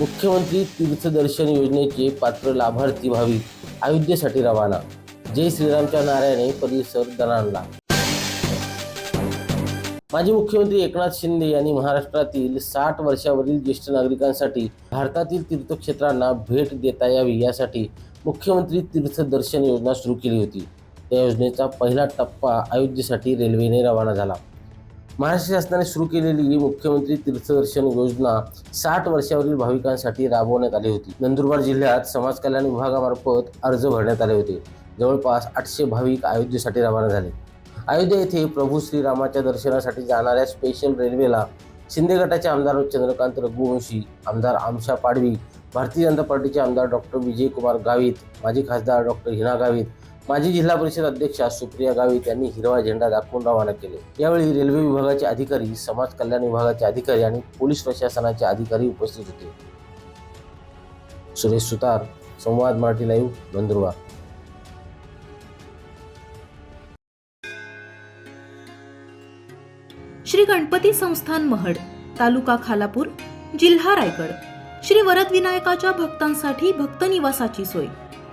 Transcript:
मुख्यमंत्री तीर्थदर्शन योजनेचे पात्र लाभार्थी भाविक अयोध्येसाठी रवाना. जय श्रीरामच्या नाऱ्याने परिसर दणाणला माजी मुख्यमंत्री एकनाथ शिंदे यांनी महाराष्ट्रातील साठ वर्षावरील ज्येष्ठ नागरिकांसाठी भारतातील तीर्थक्षेत्रांना भेट देता यावी यासाठी मुख्यमंत्री तीर्थदर्शन योजना सुरू केली होती. त्या योजनेचा पहिला टप्पा अयोध्येसाठी रेल्वेने रवाना झाला. महाराष्ट्र शासनाने सुरू केलेली मुख्यमंत्री तीर्थदर्शन योजना साठ वर्षावरील भाविकांसाठी राबवण्यात आली होती. नंदुरबार जिल्ह्यात समाज कल्याण विभागामार्फत अर्ज भरण्यात आले होते. जवळपास आठशे भाविक अयोध्येसाठी रवाना झाले. अयोध्या येथे प्रभू श्रीरामाच्या दर्शनासाठी जाणाऱ्या स्पेशल रेल्वेला शिंदे गटाचे आमदार चंद्रकांत रघुवंशी आमदार आमशा पाडवी भारतीय जनता पार्टीचे आमदार डॉक्टर विजयकुमार गावित माजी खासदार डॉक्टर हिना गावित माजी जिल्हा परिषद अध्यक्षा सुप्रिया गावित यांनी हिरवा झेंडा दाखवून रवाना केले. यावेळी रेल्वे विभागाचे अधिकारी समाज कल्याण विभागाचे अधिकारी आणि पोलीस प्रशासनाचे अधिकारी उपस्थित होते. सुरेश सुतार संवाद मराठी लाईव्ह नंदुरबार. श्री गणपती संस्थान महड तालुका खालापूर जिल्हा रायगड. श्री वरदविनायकाच्या भक्तांसाठी भक्त निवासाची सोय.